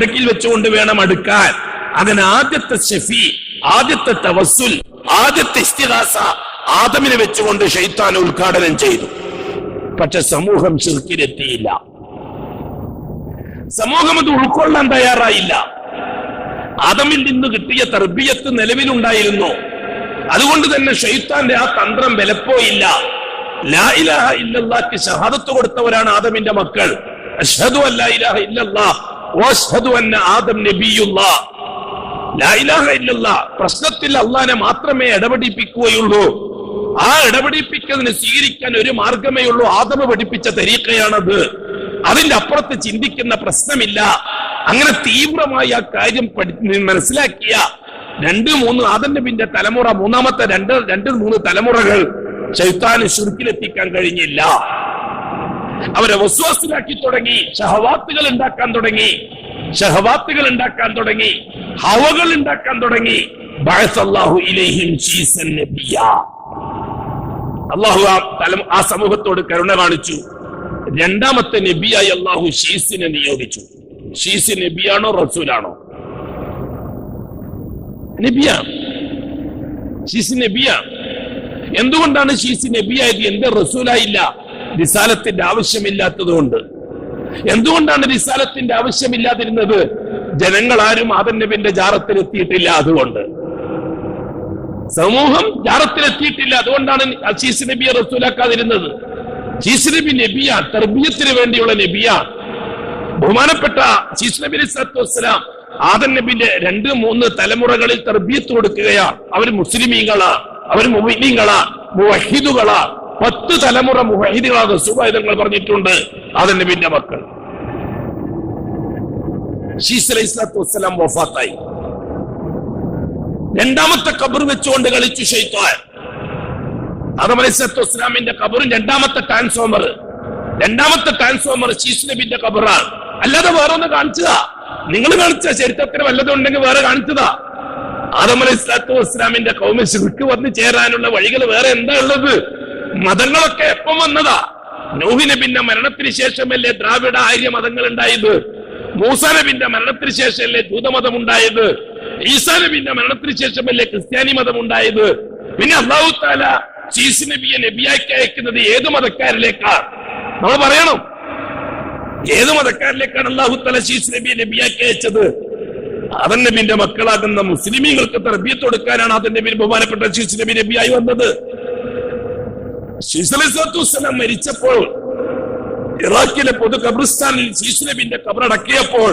കിടക്കിൽ വെച്ചുകൊണ്ട് വേണം അടുക്കാൻ. അങ്ങനെ ആദ്യത്തെ ഷെഫി ആദ്യത്തെ തവസുൽ ആദ്യത്തെ ഇസ്തിഹാസ ആദമിനെ വെച്ചുകൊണ്ട് ഷെയ്ത്താൻ ഉദ്ഘാടനം ചെയ്തു. പക്ഷെ സമൂഹം ശിർക്കിലെത്തിയില്ല സമൂഹം അത് ഉൾക്കൊള്ളാൻ തയ്യാറായില്ല. ആദമിൽ നിന്ന് കിട്ടിയ തർബിയത്ത് നിലവിലുണ്ടായിരുന്നു. അതുകൊണ്ട് തന്നെ ഷെയ്ത്താന്റെ ആ തന്ത്രം വിലപ്പോയില്ല. ലാ ഇലാഹ ഷഹാദത്ത് കൊടുത്തവരാണ് ആദമിന്റെ മക്കൾ. അഷ്ഹദു അല്ലാ ഇലാഹ ഇല്ലല്ലാഹ് പ്രശ്നത്തിൽ അള്ളാനെ മാത്രമേ ഇടപെടിപ്പിക്കുകയുള്ളൂ. ആ ഇടപെടിപ്പിക്കുന്നതിന് സ്വീകരിക്കാൻ ഒരു മാർഗമേ ഉള്ളൂ. ആദമ പഠിപ്പിച്ച തരീക്കയാണത് അതിന്റെ അപ്പുറത്ത് ചിന്തിക്കുന്ന പ്രശ്നമില്ല. അങ്ങനെ തീവ്രമായി ആ കാര്യം മനസ്സിലാക്കിയ രണ്ട് മൂന്ന് ആദം നബിന്റെ തലമുറ മൂന്നാമത്തെ രണ്ട് രണ്ട് മൂന്ന് തലമുറകൾ ചൈത്താന് ശുരുക്കിലെത്തിക്കാൻ കഴിഞ്ഞില്ല. അവരെ വസ്വാസിലാക്കി തുടങ്ങി ഷഹവാത്തുകൾ ഉണ്ടാക്കാൻ തുടങ്ങി ഷഹവാത്തുകൾ ഉണ്ടാക്കാൻ തുടങ്ങി ഹവകൾ ഉണ്ടാക്കാൻ തുടങ്ങി. അള്ളാഹു ആ ആ സമൂഹത്തോട് കരുണ കാണിച്ചു. രണ്ടാമത്തെ നബിയായി അള്ളാഹു ഷീസിനെ നിയോഗിച്ചു. ഷീസ് നബിയാണോ റസൂലാണോ? നബിയാണ് ഷീസ് എന്തുകൊണ്ടാണ് ഷീസ് നബിയായത്? എന്റെ റസൂലായില്ല? റിസാലത്തിന്റെ ആവശ്യമില്ലാത്തതുകൊണ്ട്. എന്തുകൊണ്ടാണ് റിസാലത്തിന്റെ ആവശ്യമില്ലാതിരുന്നത്? ജനങ്ങൾ ആരും ആദൻ നബിന്റെ ജാറത്തിലെത്തിയിട്ടില്ല അതുകൊണ്ട്. സമൂഹം ജാറത്തിലെത്തിയിട്ടില്ല അതുകൊണ്ടാണ് അസീസ് നബിയെ റസൂലാക്കാതിരുന്നത്. ചീസ് നബി നബിയ തർബീയത്തിന് വേണ്ടിയുള്ള നബിയ. ബഹുമാനപ്പെട്ട ചീസ് നബി അലൈഹി ആദൻ നബിന്റെ രണ്ട് മൂന്ന് തലമുറകളിൽ തർബീയത്ത് കൊടുക്കുകയാ. അവർ മുസ്ലിമീങ്ങളാ അവർ മുബിനീങ്ങളാ മുവഹിദുകളാ പത്ത് തലമുറ മുഹിദികളാണ് സുബൈദങ്ങൾ പറഞ്ഞിട്ടുണ്ട്. അതിന്റെ പിന്നെ മക്കൾ. ഷീസ് വഫാത്തായി. രണ്ടാമത്തെ കബർ വെച്ചുകൊണ്ട് കളിച്ചു ഷെയ്ത്താൻ സ്വലാത്തു വസ്സലാമിന്റെ കബറും രണ്ടാമത്തെ ട്രാൻസ്ഫോമർ. രണ്ടാമത്തെ ട്രാൻസ്ഫോമർ ശീസ് നബിന്റെ കബറാണ് അല്ലാതെ വേറെ ഒന്ന് കാണിച്ചതാ. നിങ്ങൾ കാണിച്ച ചരിത്രത്തിന് വല്ലതും ഉണ്ടെങ്കിൽ വേറെ കാണിച്ചതാ. ആദം അലൈഹി സ്വലാത്തു വസ്സലാമിന്റെ കൗമ വന്ന് ചേരാനുള്ള വഴികൾ വേറെ എന്താ ഉള്ളത്? മതങ്ങളൊക്കെ എപ്പം വന്നതാ? നൂഹി നബിന്റെ മരണത്തിന് ശേഷമല്ലേ ദ്രാവിഡ ആര്യ മതങ്ങൾ ഉണ്ടായത് മൂസാനബിന്റെ മരണത്തിന് ശേഷമല്ലേ ജൂതമതം ഉണ്ടായത് ഈസാ നബിന്റെ മരണത്തിന് ശേഷമല്ലേ ക്രിസ്ത്യാനി മതം ഉണ്ടായത് പിന്നെ അള്ളാഹു താല ചീസ് നബിയെ നബിയാക്കി അയക്കുന്നത് ഏത് മതക്കാരിലേക്കാ? നമ്മൾ പറയണം. ഏത് മതക്കാരിലേക്കാണ് അള്ളാഹു താല ചീസ് നബിയെ നബിയാക്കി അയച്ചത്? അതൻ നബിന്റെ മക്കളാകുന്ന മുസ്ലിമീങ്ങൾക്ക് തർബീത്ത് കൊടുക്കാനാണ് അതൻ നബി ബഹുമാനപ്പെട്ട ചീസ് നബി നബിയായി വന്നത്. ശീസ് അലൈഹി സ്വലാത്തു വസ്സലാം മരിച്ചപ്പോൾ ഇറാഖിലെ പൊതു ഖബറിസ്ഥാനിൽ ശീസ് നബിന്റെ ഖബറടക്കിയപ്പോൾ